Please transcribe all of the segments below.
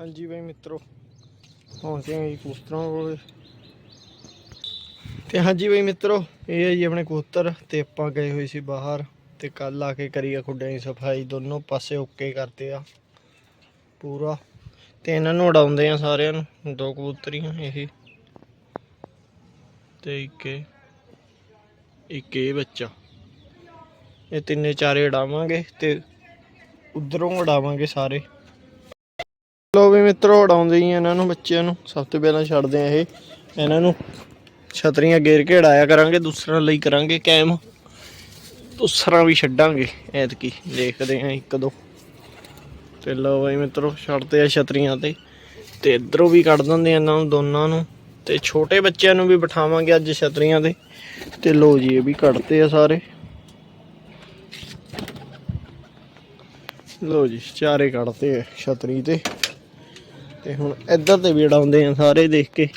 ਹਾਂਜੀ ਬਾਈ ਮਿੱਤਰੋ, ਪਹੁੰਚੇ ਹਾਂ ਕਬੂਤਰਾਂ ਕੋਲੇ। ਤੇ ਹਾਂਜੀ ਬਾਈ ਮਿੱਤਰੋ, ਇਹ ਹੈ ਜੀ ਆਪਣੇ ਕਬੂਤਰ, ਤੇ ਆਪਾਂ ਗਏ ਹੋਏ ਸੀ ਬਾਹਰ, ਤੇ ਕੱਲ ਆ ਕੇ ਕਰੀ ਆ ਖੁੱਡਿਆਂ ਦੀ ਸਫ਼ਾਈ, ਦੋਨੋਂ ਪਾਸੇ ਓਕੇ ਕਰਦੇ ਆ, ਪੂਰਾ। ਤੇ ਇਹਨਾਂ ਨੂੰ ਉਡਾਉਂਦੇ ਆ ਸਾਰਿਆਂ ਨੂੰ, ਦੋ ਕਬੂਤਰੀਆਂ ਇਹ। ਤੇ ਇੱਕ ਇਹ- ਇੱਕ ਇਹ ਬੱਚਾ। ਇਹ ਤਿੰਨੇ ਚਾਰੇ ਉਡਾਵਾਂਗੇ, ਤੇ ਉਧਰੋਂ ਉਡਾਵਾਂਗੇ ਸਾਰੇ। ਲੋ ਵੀ ਮਿੱਤਰੋ ਉਡਾਉਂਦੇ ਹੀ ਇਹਨਾਂ ਨੂੰ, ਬੱਚਿਆਂ ਨੂੰ। ਸਭ ਤੋਂ ਪਹਿਲਾਂ ਛੱਡਦੇ ਆ ਇਹ। ਇਹਨਾਂ ਨੂੰ ਛਤਰੀਆਂ ਗੇਰ ਕੇ ਉਡਾਇਆ ਕਰਾਂਗੇ, ਦੂਸਰਾ ਲਈ ਕਰਾਂਗੇ ਕੈਮ ਦੂਸਰਾ ਵੀ ਛੱਡਾਂਗੇ, ਐਤਕੀ ਦੇਖਦੇ ਆ ਇੱਕ ਦੋ। ਤੇ ਲੋ ਬਈ ਮਿੱਤਰੋ, ਛੱਡਦੇ ਆ ਛਤਰੀਆਂ ਤੇ। ਤੇ ਇਧਰੋਂ ਵੀ ਕੱਢ ਦਿੰਦੇ ਆ ਇਹਨਾਂ ਨੂੰ ਦੋਨਾਂ ਨੂੰ। ਤੇ ਛੋਟੇ ਬੱਚਿਆਂ ਨੂੰ ਵੀ ਬਿਠਾਵਾਂਗੇ ਅੱਜ ਛਤਰੀਆਂ ਤੇ। ਤੇ ਲੋ ਜੀ, ਇਹ ਵੀ ਕੱਢਤੇ ਆ ਸਾਰੇ। ਲੋ ਜੀ, ਚਾਰੇ ਕੱਢਤੇ ਆ ਛਤਰੀ ਤੇ। ਤੇ ਹੁਣ ਇੱਧਰ ਤੇ ਵੀ ਉਡਾਉਂਦੇ ਆ ਸਾਰੇ ਦੇਖ ਕੇ।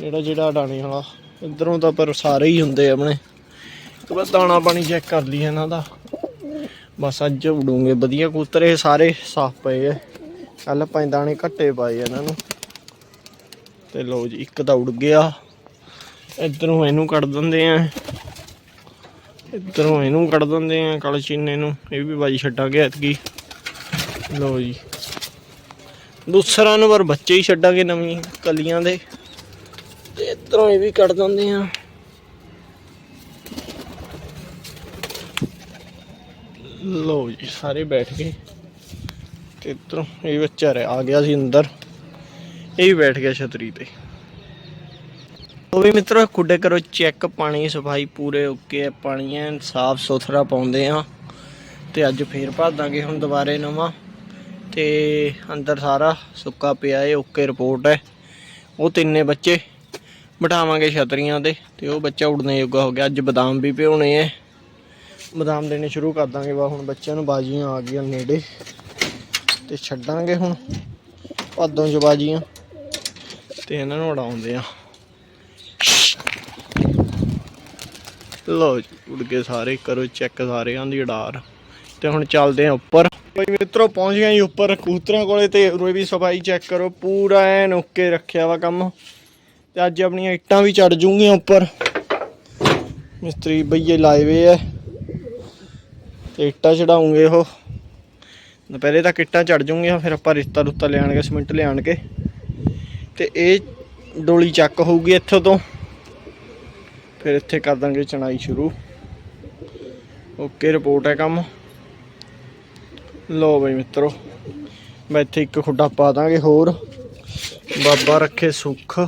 ਜਿਹੜਾ ਜਿਹੜਾ ਉਡਾਣੇ ਵਾਲਾ, ਇੱਧਰੋਂ ਤਾਂ ਪਰ ਸਾਰੇ ਹੀ ਹੁੰਦੇ ਆ ਆਪਣੇ। ਇੱਕ ਵਾਰ ਦਾਣਾ ਪਾਣੀ ਚੈੱਕ ਕਰ ਲਈਏ ਇਹਨਾਂ ਦਾ। ਬਸ ਅੱਜ ਉਡੂਗੇ, ਵਧੀਆ ਕਬੂਤਰ ਇਹ ਸਾਰੇ ਸਾਫ਼ ਪਏ ਆ। ਕੱਲ ਪੰਜ ਦਾਣੇ ਘੱਟੇ ਪਾਏ ਇਹਨਾਂ ਨੂੰ। ਤੇ ਲੋ ਜੀ, ਇੱਕ ਤਾਂ ਉੜ ਗਿਆ। ਇੱਧਰੋਂ ਇਹਨੂੰ ਕੱਢ ਦਿੰਦੇ ਆ। ਇੱਧਰੋਂ ਇਹਨੂੰ ਕੱਢ ਦਿੰਦੇ ਆ ਕਲਚੀਨੇ ਨੂੰ। ਇਹ ਵੀ ਬਾਜੀ ਛੱਡਾਂਗੇ ਐਤਕੀ। ਲੋ ਜੀ। ਦੂਸਰਾ ਨੰਬਰ ਬੱਚੇ ਹੀ ਛੱਡਾਂਗੇ ਨਵੀਂ ਕਲੀਆਂ ਦੇ। ਤੇ ਇਧਰੋਂ ਇਹ ਵੀ ਕੱਢ ਦਿੰਦੇ ਆ ਲੋ ਜੀ, ਸਾਰੇ ਬੈਠ ਗਏ। ਤੇ ਇਧਰੋਂ ਇਹ ਬੱਚਾ ਰਹਿ ਆ ਗਿਆ ਸੀ ਅੰਦਰ। ਇਹ ਵੀ ਬੈਠ ਗਿਆ ਛਤਰੀ ਤੇ। ਉਹ ਵੀ ਮਿੱਤਰੋ ਖੁੱਡੇ ਕਰੋ ਚੈੱਕ ਪਾਣੀ, ਸਫ਼ਾਈ ਪੂਰੇ ਓਕੇ ਪਾਣੀ ਐਨ ਸਾਫ਼ ਸੁਥਰਾ ਪਾਉਂਦੇ ਆ। ਤੇ ਅੱਜ ਫੇਰ ਭਰ ਦਾਂਗੇ ਹੁਣ ਦੁਬਾਰੇ ਨਵਾਂ। ਤੇ ਅੰਦਰ ਸਾਰਾ ਸੁੱਕਾ ਪਿਆ ਏ, ਓਕੇ ਰਿਪੋਰਟ ਹੈ। ਉਹ ਤਿੰਨੇ ਬੱਚੇ ਬਿਠਾਵਾਂਗੇ ਛਤਰੀਆਂ ਤੇ ਤੇ ਉਹ ਬੱਚਾ ਉੜਨੇ ਯੋਗਾ ਹੋ ਗਿਆ। ਅੱਜ ਬਦਾਮ ਵੀ ਭਿਉਣੇ ਐ। ਬਦਾਮ ਦੇਣੇ ਸ਼ੁਰੂ ਕਰ ਦਾਂਗੇ। ਵਾ ਹੁਣ ਬੱਚਿਆਂ ਨੂੰ ਬਾਜੀਆਂ ਆ ਗਈਆਂ ਨੇੜੇ। ਤੇ ਛੱਡਾਂਗੇ ਹੁਣ, ਭਾਦੋਂ ਚ ਬਾਜੀਆਂ। ਤੇ ਇਹਨਾਂ ਨੂੰ ਉਡਾਉਂਦੇ ਆ। ਲੋ ਜੀ ਉੜ ਕੇ ਸਾਰੇ। ਕਰੋ ਚੈੱਕ ਸਾਰਿਆਂ ਦੀ ਉਡਾਰ। ਤੇ ਹੁਣ ਚੱਲਦੇ ਆ ਉੱਪਰ। ਬਈ ਮਿੱਤਰੋ, ਪਹੁੰਚ ਗਏ ਜੀ ਉੱਪਰ ਕਬੂਤਰਾਂ ਕੋਲੇ ਤੇ ਉਰੇ ਵੀ ਸਫ਼ਾਈ ਚੈੱਕ ਕਰੋ। ਪੂਰਾ ਐਨ ਓਕੇ ਰੱਖਿਆ ਵਾ ਕੰਮ। ਤੇ ਅੱਜ ਆਪਣੀਆਂ ਇੱਟਾਂ ਵੀ ਚੜ ਜੂਗੀਆਂ ਉੱਪਰ। ਮਿਸਤਰੀ ਬਈਏ ਲਾਏ ਵੇ ਐ। ਤੇ ਇੱਟਾਂ ਚੜਾਉਂਗੇ ਉਹ। ਦੁਪਹਿਰੇ ਤੱਕ ਇੱਟਾਂ ਚੜ ਜੂਗੀਆਂ, ਫਿਰ ਆਪਾਂ ਰਿਸ਼ਤਾ ਰੁੱਤਾ ਲਿਆਣਗੇ ਸਿਮੈਂਟ ਲਿਆਣਗੇ ਤੇ ਇਹ ਡੋਲੀ ਚੱਕ ਹੋਊਗੀ ਇੱਥੋਂ ਤੋਂ। ਫਿਰ ਇੱਥੇ ਕਰ ਦਾਂਗੇ ਚਣਾਈ ਸ਼ੁਰੂ। ਓਕੇ ਰਿਪੋਰਟ ਹੈ ਕੰਮ। ਲੋ ਬਈ ਮਿੱਤਰੋ, ਮੈਂ ਇੱਥੇ ਇੱਕ ਖੁੱਡਾ ਪਾ ਦਾਂਗੇ ਹੋਰ। ਬਾਬਾ ਰੱਖੇ ਸੁੱਖ।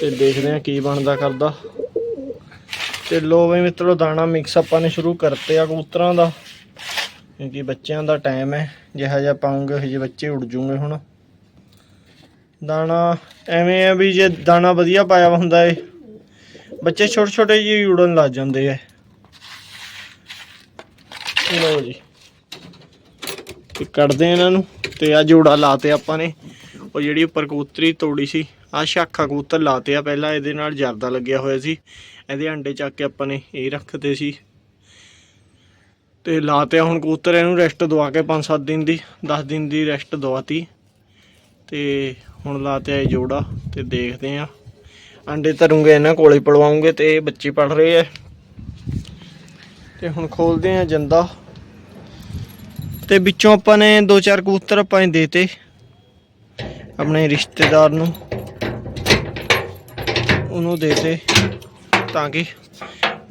ਤੇ ਦੇਖਦੇ ਆ ਕੀ ਬਣਦਾ ਕਰਦਾ। ਤੇ ਲੋ ਬਈ ਮਿੱਤਰੋ, ਦਾਣਾ ਮਿਕਸ ਆਪਾਂ ਨੇ ਸ਼ੁਰੂ ਕਰਤੇ ਆ ਕਬੂਤਰਾਂ ਦਾ। ਕਿਉਂਕਿ ਬੱਚਿਆਂ ਦਾ ਟਾਈਮ ਹੈ, ਜਿਹਾ ਜਿਹਾ ਪਾਉਂਗੇ ਉਹ ਜਿਹੇ ਬੱਚੇ ਉੱਡ ਜੂਗੇ ਹੁਣ। ਦਾਣਾ ਐਵੇਂ ਆ ਵੀ ਜੇ ਦਾਣਾ ਵਧੀਆ ਪਾਇਆ ਹੁੰਦਾ ਏ, ਬੱਚੇ ਛੋਟੇ ਛੋਟੇ ਜਿਹੇ ਹੀ ਉੜਨ ਲੱਗ ਜਾਂਦੇ ਐ ਲੋ ਜੀ। ਤੇ ਕੱਢਦੇ ਆ ਇਹਨਾਂ ਨੂੰ ਤੇ ਆ ਜੋੜਾ ਲਾਤੇ ਆਪਾਂ ਨੇ। ਉਹ ਜਿਹੜੀ ਉੱਪਰ ਕਬੂਤਰੀ ਤੋੜੀ ਸੀ ਆ ਸ਼ਾਖਾ ਕਬੂਤਰ ਲਾਤੇ ਆ ਪਹਿਲਾਂ, ਇਹਦੇ ਨਾਲ ਜਰਦਾ ਲੱਗਿਆ ਹੋਇਆ ਸੀ। ਇਹਦੇ ਅੰਡੇ ਚੱਕ ਕੇ ਆਪਾਂ ਨੇ ਇਹ ਰੱਖਦੇ ਸੀ। ਤੇ ਲਾਤੇ ਆ ਹੁਣ ਕਬੂਤਰ, ਇਹਨੂੰ ਰੈਸਟ ਦਵਾ ਕੇ 5-7 ਦਿਨ ਦੀ 10 ਦਿਨ ਦੀ ਰੈਸਟ ਦਵਾਤੀ। ਤੇ ਹੁਣ ਲਾਤੇ ਆ ਇਹ ਜੋੜਾ ਤੇ ਦੇਖਦੇ ਆ। ਅੰਡੇ ਧਰੂੰਗੇ ਇਹਨਾਂ ਕੋਲੇ ਪੜਵਾਉਂਗੇ ਤੇ ਇਹ ਬੱਚੇ ਪੜ ਰਹੇ ਐ ਤੇ ਹੁਣ ਖੋਲਦੇ ਆ ਜੰਦਾ। ਤੇ ਵਿੱਚੋਂ ਆਪਾਂ ਨੇ ਦੋ ਚਾਰ ਕਬੂਤਰ ਆਪਾਂ ਨੇ ਦੇਤੇ ਆਪਣੇ ਰਿਸ਼ਤੇਦਾਰ ਨੂੰ, ਉਹਨੂੰ ਦੇਤੇ ਤਾਂ ਕਿ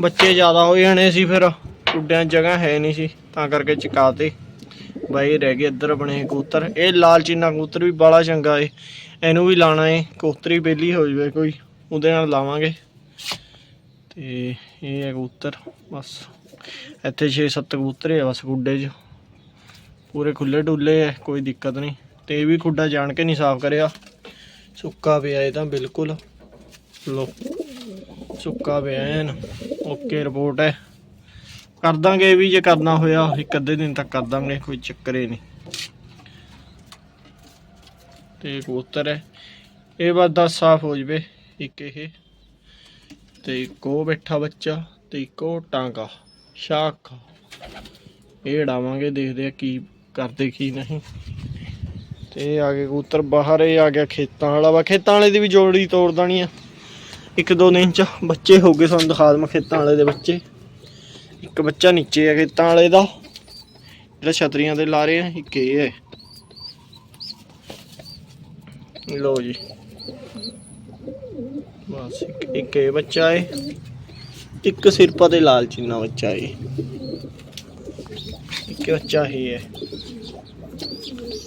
ਬੱਚੇ ਜ਼ਿਆਦਾ ਹੋ ਜਾਣੇ ਸੀ ਫਿਰ ਕੁੱਡਿਆਂ ਜਗ੍ਹਾ ਹੈ ਨਹੀਂ ਸੀ, ਤਾਂ ਕਰਕੇ ਚਕਾਤੇ ਬਾਈ ਰਹਿ ਗਏ ਇੱਧਰ ਬਣੇ ਕਬੂਤਰ। ਇਹ ਲਾਲ ਚੀਨਾ ਕਬੂਤਰ ਵੀ ਬੜਾ ਚੰਗਾ ਏ, ਇਹਨੂੰ ਵੀ ਲਾਣਾ ਏ, ਕਬੂਤਰੀ ਬੇਲੀ ਹੋ ਜਵੇ ਕੋਈ, ਉਹਦੇ ਨਾਲ ਲਾਵਾਂਗੇ। ਤੇ ਇਹ ਹੈ ਕਬੂਤਰ, ਬਸ। ਇੱਥੇ 6-7 ਕਬੂਤਰ ਹੈ ਬਸ ਗੁੱਡੇ 'ਚ। ਪੂਰੇ ਖੁੱਲੇ ਡੁੱਲੇ ਐ, ਕੋਈ ਦਿੱਕਤ ਨਹੀਂ। ਤੇ ਇਹ ਵੀ ਖੁੱਡਾ ਜਾਣ ਕੇ ਨਹੀਂ ਸਾਫ਼ ਕਰਿਆ। ਸੁੱਕਾ ਪਿਆ ਇਹ ਤਾਂ ਬਿਲਕੁਲ। ਲੋ ਸੁੱਕਾ ਪਿਆ ਐਨ। ਓਕੇ, ਰਿਪੋਰਟ ਹੈ ਕਰ ਦਾਂਗੇ ਇਹ ਵੀ, ਜੇ ਕਰਨਾ ਹੋਇਆ, ਇੱਕ ਅੱਧੇ ਦਿਨ ਤੱਕ ਕਰ ਦਾਂਗੇ, ਕੋਈ ਚੱਕਰ ਹੀ ਨਹੀਂ। ਤੇ ਕਬੂਤਰ ਹੈ ਇਹ ਬਸ 10 ਸਾਫ਼ ਹੋ ਜਵੇ, ਇੱਕ ਇਹ। ਤੇ ਇੱਕ ਉਹ ਬੈਠਾ ਬੱਚਾ, ਤੇ ਇੱਕ ਉਹ ਟਾਂਗਾ ਸ਼ਾਖ ਇਹ ਉਡਾਵਾਂਗੇ, ਦੇਖਦੇ ਆ ਕੀ ਕਰਦੇ ਕੀ ਨਹੀਂ। ਤੇ ਇਹ ਆ ਗਏ ਕਬੂਤਰ, ਬਾਹਰ ਇਹ ਆ ਗਿਆ ਖੇਤਾਂ ਵਾਲਾ। ਵਾ ਖੇਤਾਂ ਵਾਲੇ ਦੀ ਵੀ ਜੋੜੀ ਤੋੜ ਦੇਣੀ ਆ। ਇੱਕ ਦੋ ਦਿਨ ਚ ਬੱਚੇ ਹੋ ਗਏ ਸਾਨੂੰ ਦਿਖਾ ਦਵਾਂ ਖੇਤਾਂ ਵਾਲੇ ਦੇ ਬੱਚੇ। ਇੱਕ ਬੱਚਾ ਨੀਚੇ ਆ ਖੇਤਾਂ ਵਾਲੇ ਦਾ। ਜਿਹੜਾ ਛਤਰੀਆਂ ਤੇ ਲਾ ਰਹੇ ਆ, ਇੱਕ ਇਹ ਹੈ ਲੋ ਜੀ। ਬਸ ਇੱਕ- ਇਹ ਬੱਚਾ ਏ। ਇੱਕ ਸਿਰਪਾ ਤੇ ਲਾਲ ਚੀਨਾ ਬੱਚਾ ਏ। ਇੱਕ ਬੱਚਾ ਹੀ ਹੈ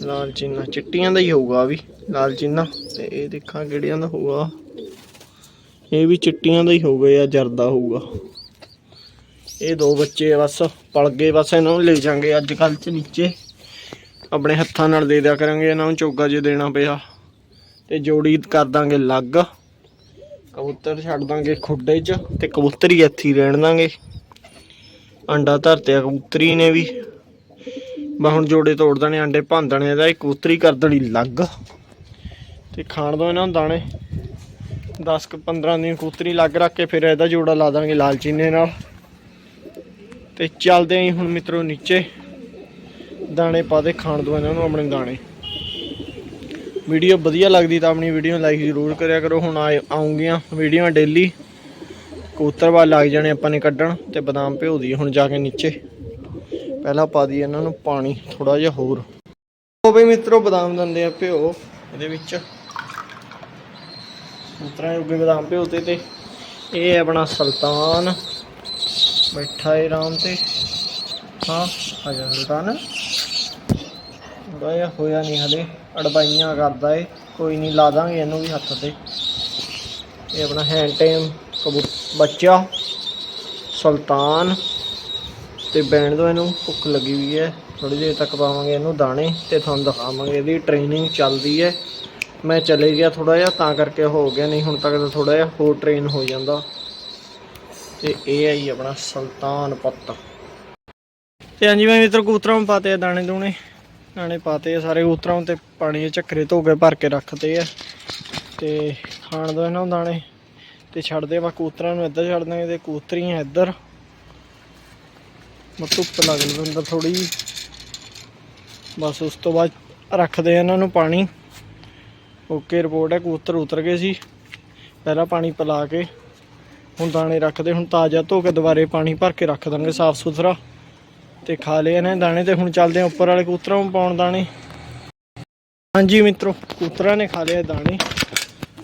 ਲਾਲ ਚੀਨਾ, ਚਿੱਟੀਆਂ ਦਾ ਹੀ ਹੋਊਗਾ ਵੀ, ਲਾਲ ਚੀਨਾ। ਤੇ ਇਹ ਦੇਖਾਂ ਕਿਹੜਿਆਂ ਦਾ ਹੋਊਗਾ। ਇਹ ਵੀ ਚਿੱਟੀਆਂ ਦਾ ਹੀ ਹੋਊਗਾ ਜਾਂ ਜਰਦਾ ਹੋਊਗਾ। ਇਹ ਦੋ ਬੱਚੇ ਬਸ, ਪਲ ਗਏ ਬਸ ਇਹਨਾਂ ਨੂੰ ਲੈ ਜਾਾਂਗੇ ਅੱਜ ਕੱਲ ਚ ਨੀਚੇ। ਆਪਣੇ ਹੱਥਾਂ ਨਾਲ ਦੇ ਦਿਆ ਕਰਾਂਗੇ, ਇਹਨਾਂ ਨੂੰ ਚੋਗਾ ਜੇ ਦੇਣਾ ਪਿਆ। ਤੇ ਜੋੜੀ ਕਰ ਦਾਂਗੇ ਲੱਗ ਕਬੂਤਰ ਛੱਡ ਦਾਂਗੇ ਖੁੱਡੇ 'ਚ ਤੇ ਕਬੂਤਰੀ ਇੱਥੇ ਰਹਿਣ ਦਾਂਗੇ। ਅੰਡਾ ਧਰਤੇ ਕਬੂਤਰੀ ਨੇ ਵੀ। ਮੈਂ ਹੁਣ ਜੋੜੇ ਤੋੜ ਦੇਣੇ, ਆਂਡੇ ਅੰਡੇ ਦੇਣੇ, ਇਹਦਾ ਇਹ ਕਬੂਤਰੀ ਕਰ ਦੇਣੀ ਲੱਗ। ਤੇ ਖਾਣ ਦੋ ਇਹਨਾਂ ਨੂੰ ਦਾਣੇ। 10 ਕੁ 15 ਦਿਨ ਕਬੂਤਰੀ ਲੱਗ ਰੱਖ ਕੇ ਫਿਰ ਇਹਦਾ ਜੋੜਾ ਲਾ ਦਾਂਗੇ ਲਾਲ ਚੀਨੇ ਨਾਲ। ਤੇ ਚੱਲਦੇ ਆਂ ਹੁਣ ਮਿੱਤਰੋ ਨੀਚੇ। ਦਾਣੇ ਪਾ ਦੇ, ਖਾਣ ਦੋ ਇਹਨਾਂ ਨੂੰ ਆਪਣੇ ਦਾਣੇ। ਵੀਡੀਓ ਵਧੀਆ ਲੱਗਦੀ ਤਾਂ ਆਪਣੀ ਵੀਡੀਓ ਲਾਈਕ ਜ਼ਰੂਰ ਕਰਿਆ ਕਰੋ। ਹੁਣ ਆਏ, ਆਉਂਗੀਆਂ ਵੀਡੀਓ ਡੇਲੀ। ਕਬੂਤਰ ਵੱਲ ਲੱਗ ਜਾਣੇ ਆਪਾਂ ਨੇ ਕੱਢਣ ਤੇ ਬਦਾਮ ਭਿਓ ਦੀ ਹੁਣ ਜਾ ਕੇ ਨੀਚੇ। ਪਹਿਲਾਂ ਪਾ ਦੀ ਇਹਨਾਂ ਨੂੰ ਪਾਣੀ ਥੋੜਾ ਜਿਹਾ ਹੋਰ। ਉਹ ਵੀ ਮਿੱਤਰੋ, ਬਦਾਮ ਦਿੰਦੇ ਆ ਭਿਓ। ਇਹਦੇ ਵਿੱਚ ਕਬੂਤਰਾਂ ਜੋਗੇ ਬਦਾਮ ਭਿਓ ਤੇ ਤੇ ਇਹ ਆਪਣਾ ਸੁਲਤਾਨ। ਬੈਠਾ ਹੈ ਆਰਾਮ ਤੇ। ਹਾਂ ਹਜਾ ਸੁਲਤਾਨ। ਥੋੜਾ ਜਿਹਾ ਹੋਇਆ ਨਹੀਂ ਹਲੇ, ਅੜਬਾਈਆਂ ਕਰਦਾ ਏ। ਕੋਈ ਨਹੀਂ ਲਾ ਦਾਂਗੇ ਇਹਨੂੰ ਵੀ ਹੱਥ ਤੇ। ਇਹ ਆਪਣਾ ਹੈਂਡ ਟਾਈਮ ਕਬੂ ਬੱਚਾ, ਸੁਲਤਾਨ। ਤੇ ਬੈਣ ਦੋ ਇਹਨੂੰ, ਭੁੱਖ ਲੱਗੀ ਹੋਈ ਹੈ। ਥੋੜੀ ਦੇਰ ਤੱਕ ਪਾਵਾਂਗੇ ਇਹਨੂੰ ਦਾਣੇ ਤੇ ਤੁਹਾਨੂੰ ਦਿਖਾਵਾਂਗੇ ਇਹਦੀ ਟ੍ਰੇਨਿੰਗ ਚੱਲਦੀ ਹੈ। ਮੈਂ ਚਲੇ ਗਿਆ ਥੋੜਾ ਜਿਹਾ, ਤਾਂ ਕਰਕੇ ਹੋ ਗਿਆ ਨਹੀਂ, ਹੁਣ ਤੱਕ ਤਾਂ ਥੋੜਾ ਜਿਹਾ ਹੋਰ ਟ੍ਰੇਨ ਹੋ ਜਾਂਦਾ। ਤੇ ਇਹ ਹੈ ਜੀ ਆਪਣਾ ਸੁਲਤਾਨ ਪੁੱਤ। ਤੇ ਹਾਂਜੀ ਮੈਂ ਮਿੱਤਰ ਕੂਤਰਾਂ ਨੂੰ ਪਾਤੇ ਆ ਦਾਣੇ ਦੂਣੇ। ਦਾਣੇ ਪਾਤੇ ਸਾਰੇ ਕੂਤਰਾਂ ਨੂੰ ਤੇ ਪਾਣੀ ਦੇ ਚੱਕਰੇ ਧੋ ਕੇ ਭਰ ਕੇ ਰੱਖਤੇ ਆ। ਤੇ ਖਾਣ ਦੋ ਇਹਨਾਂ ਨੂੰ ਦਾਣੇ। ਤੇ ਛੱਡਦੇ ਆ ਕੂਤਰਾਂ ਨੂੰ, ਇੱਧਰ ਛੱਡ ਦਾਂਗੇ ਤੇ ਕੂਤਰੀਆਂ ਇੱਧਰ। ਮੈਂ ਧੁੱਪ ਲੱਗ ਲੂ ਅੰਦਰ ਥੋੜੀ ਜਿਹੀ। ਬਸ ਉਸ ਤੋਂ ਬਾਅਦ ਰੱਖਦੇ ਆ ਇਹਨਾਂ ਨੂੰ ਪਾਣੀ। ਓਕੇ ਰਿਪੋਰਟ ਹੈ, ਕਬੂਤਰ ਉਤਰ ਗਏ ਸੀ। ਪਹਿਲਾਂ ਪਾਣੀ ਪਿਲਾ ਕੇ, ਹੁਣ ਦਾਣੇ ਰੱਖਦੇ, ਹੁਣ ਤਾਜ਼ਾ ਧੋ ਕੇ ਦੁਬਾਰੇ ਪਾਣੀ ਭਰ ਕੇ ਰੱਖ ਦਾਂਗੇ ਸਾਫ਼ ਸੁਥਰਾ। ਤੇ ਖਾ ਲਏ ਇਹਨਾਂ ਨੇ ਦਾਣੇ ਤੇ ਹੁਣ ਚੱਲਦੇ ਆ ਉੱਪਰ ਵਾਲੇ ਕਬੂਤਰਾਂ ਨੂੰ ਪਾਉਣ ਦਾਣੇ। ਹਾਂਜੀ ਮਿੱਤਰੋ, ਕਬੂਤਰਾਂ ਨੇ ਖਾ ਲਏ ਦਾਣੇ।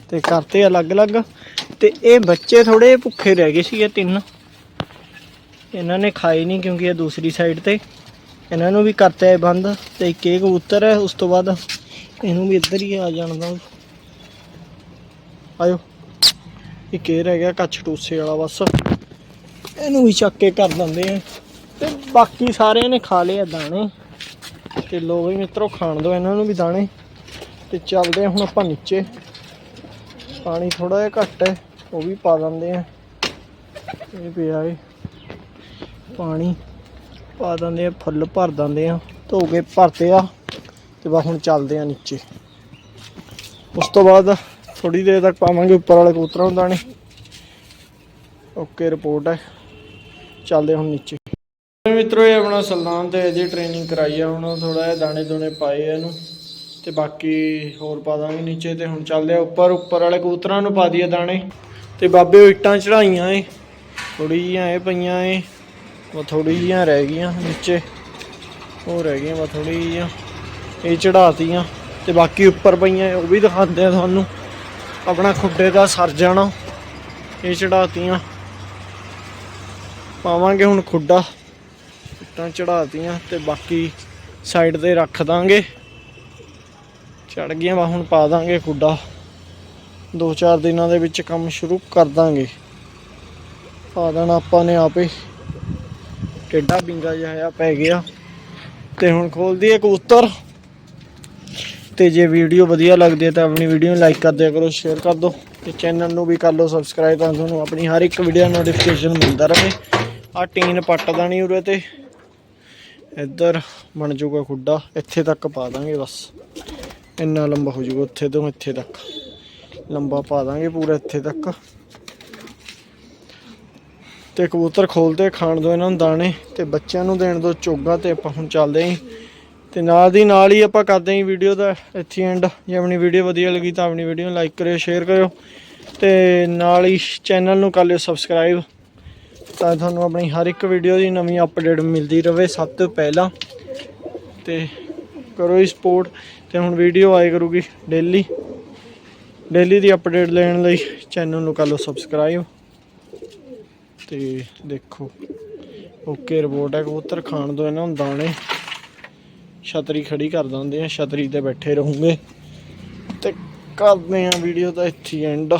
ਤੇ ਕਰਤੇ ਅਲੱਗ-ਅਲੱਗ। ਤੇ ਇਹ ਬੱਚੇ ਥੋੜੇ ਭੁੱਖੇ ਰਹਿ ਗਏ ਸੀਗੇ ਤਿੰਨ। ਇਹਨਾਂ ਨੇ ਖਾਏ ਨਹੀਂ ਕਿਉਂਕਿ ਇਹ ਦੂਸਰੀ ਸਾਈਡ ਤੇ। ਇਹਨਾਂ ਨੂੰ ਵੀ ਕਰਤਾ ਹੈ ਬੰਦ ਤੇ ਇੱਕ ਇਹ ਕਬੂਤਰ ਹੈ, ਉਸ ਤੋਂ ਬਾਅਦ ਇਹਨੂੰ ਵੀ ਇੱਧਰ ਹੀ ਆ ਜਾਣ ਦਾ ਆਇਓ। ਇੱਕ ਇਹ ਰਹਿ ਗਿਆ ਕੱਚ ਟੂਸੇ ਵਾਲਾ ਬਸ। ਇਹਨੂੰ ਵੀ ਚੱਕ ਕੇ ਕਰ ਦਿੰਦੇ ਆ। ਤੇ ਬਾਕੀ ਸਾਰਿਆਂ ਨੇ ਖਾ ਲਏ ਆ ਦਾਣੇ। ਤੇ ਲੋ ਵੀ ਮਿੱਤਰੋ, ਖਾਣ ਦੋ ਇਹਨਾਂ ਨੂੰ ਵੀ ਦਾਣੇ। ਤੇ ਚੱਲਦੇ ਆ ਹੁਣ ਆਪਾਂ ਨੀਚੇ। ਪਾਣੀ ਥੋੜਾ ਜਿਹਾ ਘੱਟ ਹੈ, ਉਹ ਵੀ ਪਾ ਦਿੰਦੇ ਆ। ਇਹ ਪਿਆ ਏ। ਪਾਣੀ ਪਾ ਦਿੰਦੇ ਆ, ਫੁੱਲ ਭਰ ਦਿੰਦੇ ਆ, ਧੋ ਕੇ ਭਰਤੇ ਆ ਤੇ ਬਾ ਹੁਣ ਚੱਲਦੇ ਆ ਨੀਚੇ। ਉਸ ਤੋਂ ਬਾਅਦ ਥੋੜੀ ਦੇਰ ਤੱਕ ਪਾਵਾਂਗੇ ਉੱਪਰ ਵਾਲੇ ਕਬੂਤਰਾਂ ਨੂੰ ਦਾਣੇ। ਓਕੇ, ਰਿਪੋਰਟ ਹੈ। ਚੱਲਦੇ ਹੁਣ ਨੀਚੇ। ਮਿੱਤਰੋ, ਇਹ ਆਪਣਾ ਸਲਮਾਨ ਤੇ ਇਹਦੀ ਟ੍ਰੇਨਿੰਗ ਕਰਾਈ ਆ, ਹੁਣ ਥੋੜਾ ਜਿਹਾ ਦਾਣੇ ਦੋਣੇ ਪਾਏ ਇਹਨੂੰ। ਤੇ ਬਾਕੀ ਹੋਰ ਪਾ ਦਾਂਗੇ ਨੀਚੇ ਤੇ ਹੁਣ ਚੱਲਦੇ ਆ ਉੱਪਰ। ਉੱਪਰ ਵਾਲੇ ਕਬੂਤਰਾਂ ਨੂੰ ਪਾ ਦਈਏ ਦਾਣੇ। ਤੇ ਬਾਬੇ ਉਹ ਇੱਟਾਂ ਚੜਾਈਆਂ ਏ। ਥੋੜੀ ਜੀਆਂ ਇਹ ਪਈਆਂ ਏ। ਉਹ ਥੋੜੀ ਜੀਆਂ ਰਹਿ ਗਈਆਂ ਨੀਚੇ। ਉਹ ਰਹਿ ਗਈਆਂ ਬਸ ਥੋੜੀ ਜੀਆਂ ਇਹ ਚੜਾਤੀਆਂ ਤੇ ਬਾਕੀ ਉੱਪਰ ਪਈਆਂ, ਉਹ ਵੀ ਦਿਖਾਉਂਦੇ ਆ ਤੁਹਾਨੂੰ। ਆਪਣਾ ਖੁੱਡੇ ਦਾ ਸਰ ਜਾਣਾ। ਇਹ ਚੜਾਤੀਆਂ ਪਾਵਾਂਗੇ ਹੁਣ ਖੁੱਡਾ। ਇੱਟਾਂ ਚੜਾਤੀਆਂ ਤੇ ਬਾਕੀ ਸਾਈਡ ਤੇ ਰੱਖ ਦਾਂਗੇ। ਚੜ ਗਈਆਂ ਵਾ ਹੁਣ ਪਾ ਦਾਂਗੇ ਖੁੱਡਾ। ਦੋ ਚਾਰ ਦਿਨਾਂ ਦੇ ਵਿੱਚ ਕੰਮ ਸ਼ੁਰੂ ਕਰ ਦਾਂਗੇ। ਪਾ ਦੇਣਾ ਆਪਾਂ ਨੇ ਆਪੇ। ਟੇਡਾ ਬਿੰਗਾ ਜਿਹਾ ਪੈ ਗਿਆ। ਤੇ ਹੁਣ ਖੋਲਦੀ ਹੈ ਕਬੂਤਰ। ਤੇ ਜੇ ਵੀਡੀਓ ਵਧੀਆ ਲੱਗਦੀ ਹੈ ਤਾਂ ਆਪਣੀ ਵੀਡੀਓ ਨੂੰ ਲਾਈਕ ਕਰ ਦਿਆ ਕਰੋ, ਸ਼ੇਅਰ ਕਰ ਦਿਓ। ਤੇ ਚੈਨਲ ਨੂੰ ਵੀ ਕਰ ਲਓ ਸਬਸਕ੍ਰਾਈਬ ਤਾਂ ਤੁਹਾਨੂੰ ਆਪਣੀ ਹਰ ਇੱਕ ਵੀਡੀਓ ਨੋਟੀਫਿਕੇਸ਼ਨ ਮਿਲਦਾ ਰਹੇ। ਆ ਟੀਨ ਪੱਟਦਾ ਨਹੀਂ ਉਰੇ ਤੇ। ਇੱਧਰ ਬਣ ਜਾਊਗਾ ਖੁੱਡਾ। ਇੱਥੇ ਤੱਕ ਪਾ ਦਾਂਗੇ ਬਸ। ਇੰਨਾ ਲੰਬਾ ਹੋ ਜਾਊਗਾ ਉੱਥੇ ਤੋਂ ਇੱਥੇ ਤੱਕ। ਲੰਬਾ ਪਾ ਦਾਂਗੇ ਪੂਰਾ ਇੱਥੇ ਤੱਕ। ਤੇ ਕਬੂਤਰ ਖੋਲਦੇ, ਖਾਣ ਦੋ ਇਹਨਾਂ ਨੂੰ ਦਾਣੇ ਤੇ ਬੱਚਿਆਂ ਨੂੰ ਦੇਣ ਦੋ ਚੋਗਾ ਤੇ ਆਪਾਂ ਹੁਣ ਚੱਲਦੇ ਆਂ। ਤੇ ਨਾਲ ਦੀ ਨਾਲ ਹੀ ਆਪਾਂ ਕਰਦੇ ਹਾਂ ਵੀਡੀਓ ਦਾ ਇੱਥੇ ਐਂਡ ਜੇ ਆਪਣੀ ਵੀਡੀਓ ਵਧੀਆ ਲੱਗੀ ਤਾਂ ਆਪਣੀ ਵੀਡੀਓ ਨੂੰ ਲਾਈਕ ਕਰਿਓ ਸ਼ੇਅਰ ਕਰਿਓ ਤੇ ਨਾਲ ਹੀ ਚੈਨਲ ਨੂੰ ਕਰ ਲਿਓ ਸਬਸਕ੍ਰਾਈਬ ਤਾਂ ਤੁਹਾਨੂੰ ਆਪਣੀ ਹਰ ਇੱਕ ਵੀਡੀਓ ਦੀ ਨਵੀਂ ਅਪਡੇਟ ਮਿਲਦੀ ਰਹੇ ਸਭ ਤੋਂ ਪਹਿਲਾਂ। ਤੇ ਕਰੋ ਇਸ ਸਪੋਰਟ ਤੇ ਹੁਣ ਵੀਡੀਓ ਆਏ ਕਰੂਗੀ ਡੇਲੀ ਡੇਲੀ ਦੀ ਅਪਡੇਟ ਲੈਣ ਲਈ ਚੈਨਲ ਨੂੰ ਕਰ ਲਓ ਸਬਸਕ੍ਰਾਈਬ ਤੇ ਦੇਖੋ। ਓਕੇ, ਰਿਪੋਰਟ ਹੈ ਕਬੂਤਰ ਖਾਣ ਦੋ ਇਹਨਾਂ ਨੂੰ ਦਾਣੇ ਛਤਰੀ ਖੜੀ ਕਰ ਦਿੰਦੇ ਆ, ਛਤਰੀ ਤੇ ਬੈਠੇ ਰਹੂਗੇ। ਤੇ ਕਰਦੇ ਆ ਵੀਡੀਓ ਦਾ ਇੱਥੇ ਐਂਡ